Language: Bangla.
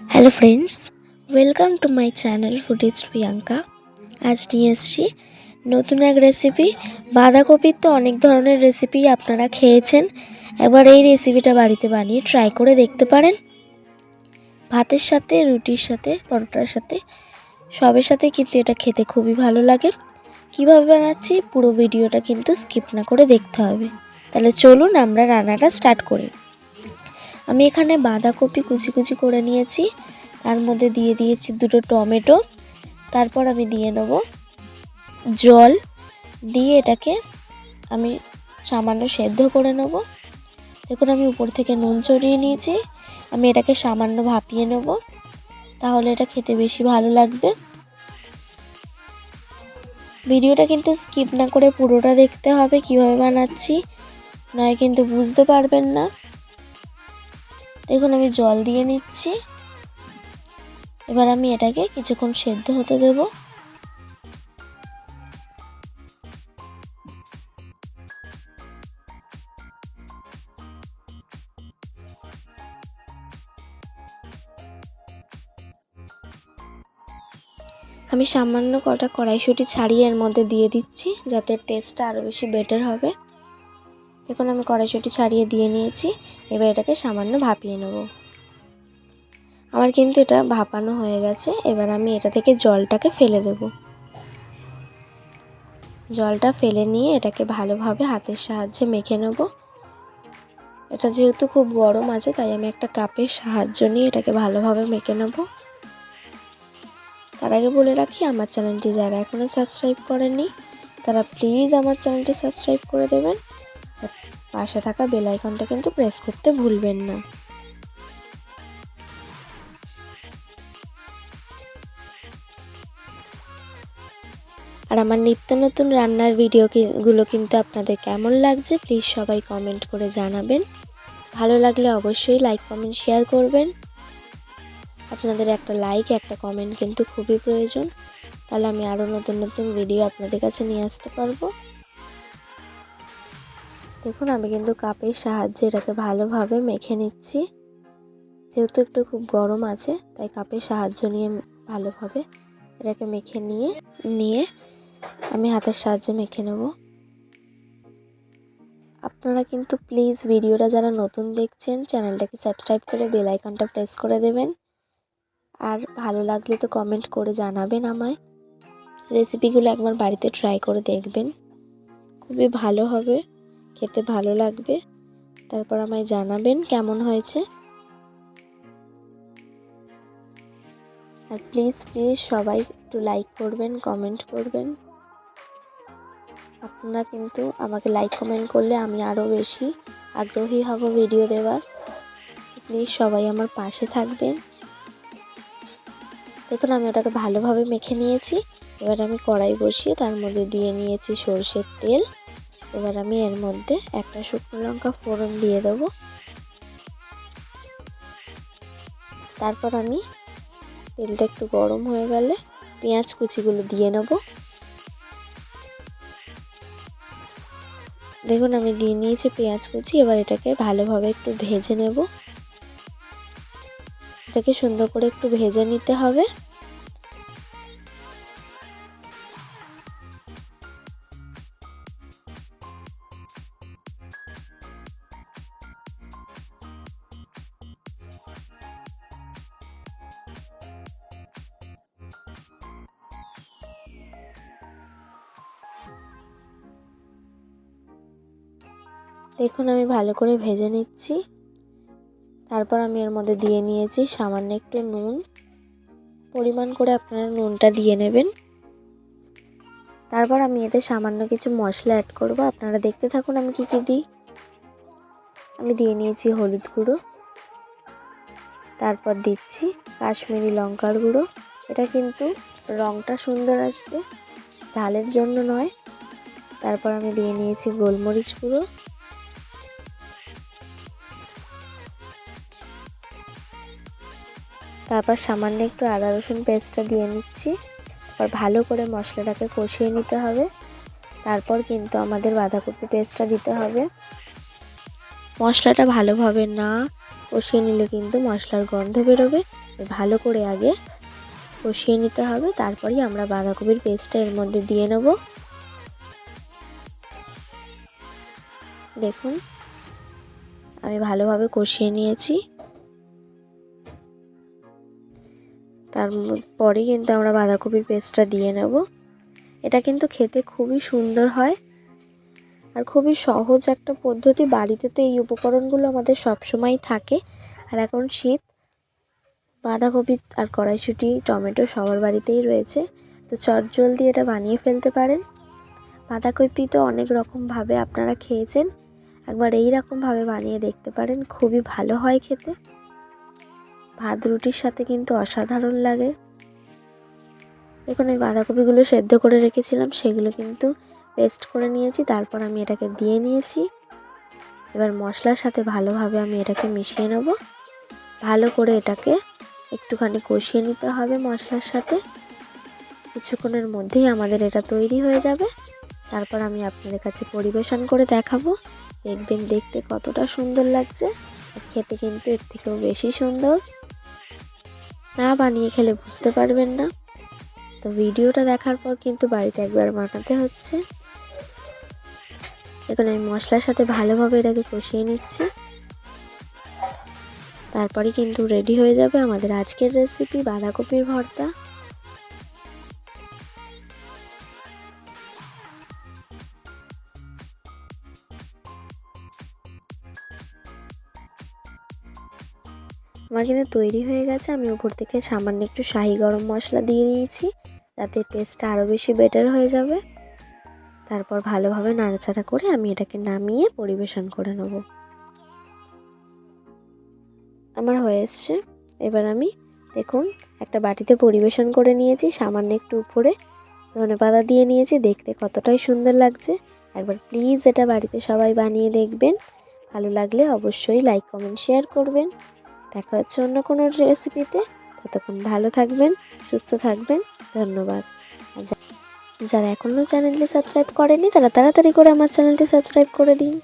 Hello friends welcome to my channel foodist Priyanka আজ নিয়ে এসেছি নতুন এক রেসিপি বাঁধাকপির তো অনেক ধরনের রেসিপি আপনারা খেয়েছেন। এবার এই রেসিপিটা বাড়িতে বানিয়ে ট্রাই করে দেখতে পারেন। ভাতের সাথে, রুটির সাথে, পরোটার সাথে, সবের সাথে কিন্তু এটা খেতে খুবই ভালো লাগে। কীভাবে বানাচ্ছি পুরো ভিডিওটা কিন্তু স্কিপ না করে দেখতে হবে। তাহলে চলুন আমরা রান্নাটা স্টার্ট করি। আমি এখানে বাঁধাকপি কুচি কুচি করে নিয়েছি। তার মধ্যে দিয়ে দিয়েছি দুটো টমেটো। তারপর আমি দিয়ে নেব জল। দিয়ে এটাকে আমি সামান্য সেদ্ধ করে নেব। দেখুন, আমি উপর থেকে নুন চড়িয়ে নিয়েছি। আমি এটাকে সামান্য ভাপিয়ে নেব। তাহলে এটা খেতে বেশি ভালো লাগবে। ভিডিওটা কিন্তু স্কিপ না করে পুরোটা দেখতে হবে, কীভাবে বানাচ্ছি। নয় কিন্তু বুঝতে পারবেন না। দেখুন, আমি জল দিয়ে নিচ্ছি। এবার আমি এটাকে কিছুক্ষণ সেদ্ধ হতে দেব। আমি সামান্য কটা কড়াইশুঁটি ছাড়িয়ে এর মধ্যে দিয়ে দিচ্ছি, যাতে টেস্টটা আরও বেশি বেটার হবে। দেখুন আমি কড়াইশুঁটি ছাড়িয়ে দিয়ে নিয়েছি, এবার এটাকে সামান্য ভাপিয়ে নেব। আমার কিন্তু এটা ভাপানো হয়ে গেছে, এবার আমি এটা থেকে জলটাকে ফেলে দেব। জলটা ফেলে নিয়ে এটাকে ভালোভাবে হাতের সাহায্যে মেখে নেব। এটা যেহেতু খুব গরম আছে, তাই আমি একটা কাপের সাহায্য নিয়ে এটাকে ভালোভাবে মেখে নেব। তার আগে বলে রাখি, আমার চ্যানেলটি যারা এখনও সাবস্ক্রাইব করেনি তারা প্লিজ আমার চ্যানেলটি সাবস্ক্রাইব করে দেবেন। পাশে থাকা বেল আইকনটা কিন্তু প্রেস করতে ভুলবেন না। আর আমার নিত্য নতুন রান্নার ভিডিওগুলো কিন্তু আপনাদের কেমন লাগছে প্লিজ সবাই কমেন্ট করে জানাবেন। ভালো লাগলে অবশ্যই লাইক কমেন্ট শেয়ার করবেন। আপনাদের একটা লাইক একটা কমেন্ট কিন্তু খুবই প্রয়োজন। তাহলে আমি আরও নতুন নতুন ভিডিও আপনাদের কাছে নিয়ে আসতে পারব। দেখুন, আমি কিন্তু কাপের সাহায্যে এটাকে ভালোভাবে মেখে নিচ্ছি। যেহেতু একটু খুব গরম আছে, তাই কাপের সাহায্য নিয়ে ভালোভাবে এটাকে মেখে নিয়ে নিয়ে আমি হাতের সাহায্যে মেখে নেব। আপনারা কিন্তু প্লিজ ভিডিওটা যারা নতুন দেখছেন, চ্যানেলটাকে সাবস্ক্রাইব করে বেল আইকনটা প্রেস করে দেবেন। আর ভালো লাগলে তো কমেন্ট করে জানাবেন আমায়। রেসিপিগুলো একবার বাড়িতে ট্রাই করে দেখবেন। খুবই ভালো হবে। খেতে ভালো লাগবে। তারপর আমায় জানাবেন কেমন হয়েছে। আর প্লিজ প্লিজ সবাই একটু লাইক করবেন কমেন্ট করবেন। আপনারা কিন্তু আমাকে লাইক কমেন্ট করলে আমি আরও বেশি আগ্রহী হব ভিডিও দেওয়ার। প্লিজ সবাই আমার পাশে থাকবেন। দেখুন, আমি ওটাকে ভালোভাবে মেখে নিয়েছি। এবার আমি কড়াই বসিয়ে তার মধ্যে দিয়ে নিয়েছি সর্ষের তেল। এবার আমি এর মধ্যে একটা শুকনো লঙ্কা ফোড়ন দিয়ে দেবো। তারপর আমি তেলটা একটু গরম হয়ে গেলে পেঁয়াজ কুচিগুলো দিয়ে নেব। দেখুন, আমি দিয়ে নিয়েছি পেঁয়াজ কুচি, এবার এটাকে ভালোভাবে একটু ভেজে নেব। এটাকে সুন্দর করে একটু ভেজে নিতে হবে। দেখুন, আমি ভালো করে ভেজে নিচ্ছি। তারপর আমি এর মধ্যে দিয়ে নিয়েছি সামান্য একটু নুন। পরিমাণ করে আপনারা নুনটা দিয়ে নেবেন। তারপর আমি এতে সামান্য কিছু মশলা অ্যাড করব। আপনারা দেখতে থাকুন আমি কি কি দিই। আমি দিয়ে নিয়েছি হলুদ গুঁড়ো। তারপর দিচ্ছি কাশ্মীরি লঙ্কার গুঁড়ো। এটা কিন্তু রঙটা সুন্দর আসবে, ঝালের জন্য নয়। তারপর আমি দিয়ে নিয়েছি গোলমরিচ গুঁড়ো। তারপর সামান্য একটু আদা রসুন পেস্টটা দিয়ে নিচ্ছি। তারপর ভালো করে মশলাটাকে কষিয়ে নিতে হবে। তারপর কিন্তু আমাদের বাঁধাকপি পেস্টটা দিতে হবে। মশলাটা ভালোভাবে না কষিয়ে নিলে কিন্তু মশলার গন্ধ বেরোবে। ভালো করে আগে কষিয়ে নিতে হবে। তারপরেই আমরা বাঁধাকপির পেস্টটা এর মধ্যে দিয়ে নেব। দেখুন, আমি ভালোভাবে কষিয়ে নিয়েছি। তারপরে কিন্তু আমরা বাঁধাকপির পেস্টটা দিয়ে নেব। এটা কিন্তু খেতে খুবই সুন্দর হয় আর খুবই সহজ একটা পদ্ধতি। বাড়িতে তো এই উপকরণগুলো আমাদের সবসময় থাকে। আর এখন শীত, বাঁধাকপি আর কড়াইশুঁটি, টমেটো সবার বাড়িতেই রয়েছে। তো চট জলদি এটা বানিয়ে ফেলতে পারেন। বাঁধাকপি তো অনেক রকমভাবে আপনারা খেয়েছেন। একবার এই রকমভাবে বানিয়ে দেখতে পারেন। খুবই ভালো হয় খেতে। ভাত রুটির সাথে কিন্তু অসাধারণ লাগে। এখন এই বাঁধাকপিগুলো সেদ্ধ করে রেখেছিলাম, সেগুলো কিন্তু পেস্ট করে নিয়েছি, তারপর আমি এটাকে দিয়ে নিয়েছি। এবার মশলার সাথে ভালোভাবে আমি এটাকে মিশিয়ে নেব। ভালো করে এটাকে একটুখানি কষিয়ে নিতে হবে মশলার সাথে। কিছুক্ষণের মধ্যেই আমাদের এটা তৈরি হয়ে যাবে। তারপর আমি আপনাদের কাছে পরিবেশন করে দেখাবো। দেখবেন দেখতে কতটা সুন্দর লাগছে। খেতে কিন্তু এর থেকেও বেশি সুন্দর। না বানিয়ে খেলে বুঝতে পারবেন না। তো ভিডিওটা দেখার পর কিন্তু বাড়িতে একবার বানাতে হচ্ছে। এখন আমি মশলার সাথে ভালোভাবে এটাকে কষিয়ে নিচ্ছি। তারপরে কিন্তু রেডি হয়ে যাবে আমাদের আজকের রেসিপি বাঁধাকপির ভর্তা। আমার কিন্তু তৈরি হয়ে গেছে। আমি উপর থেকে সামান্য একটু শাহি গরম মশলা দিয়ে দিয়েছি তাতে টেস্টটা আরও বেশি বেটার হয়ে যাবে। তারপর ভালোভাবে নাড়াচাড়া করে আমি এটাকে নামিয়ে পরিবেশন করে নেব। আমার হয়ে এসছে। এবার আমি দেখুন, একটা বাটিতে পরিবেশন করে নিয়েছি, সামান্য একটু উপরে ধনে পাতা দিয়ে নিয়েছি, দেখতে কতটাই সুন্দর লাগছে। একবার প্লিজ এটা বাড়িতে সবাই বানিয়ে দেখবেন। ভালো লাগলে অবশ্যই লাইক কমেন্ট শেয়ার করবেন। দেখা হচ্ছে অন্য কোনো রেসিপিতে ততক্ষণ ভালো থাকবেন, সুস্থ থাকবেন, ধন্যবাদ। যারা এখনও চ্যানেলটি সাবস্ক্রাইব করেনি তারা তাড়াতাড়ি করে আমার চ্যানেলটি সাবস্ক্রাইব করে দিন।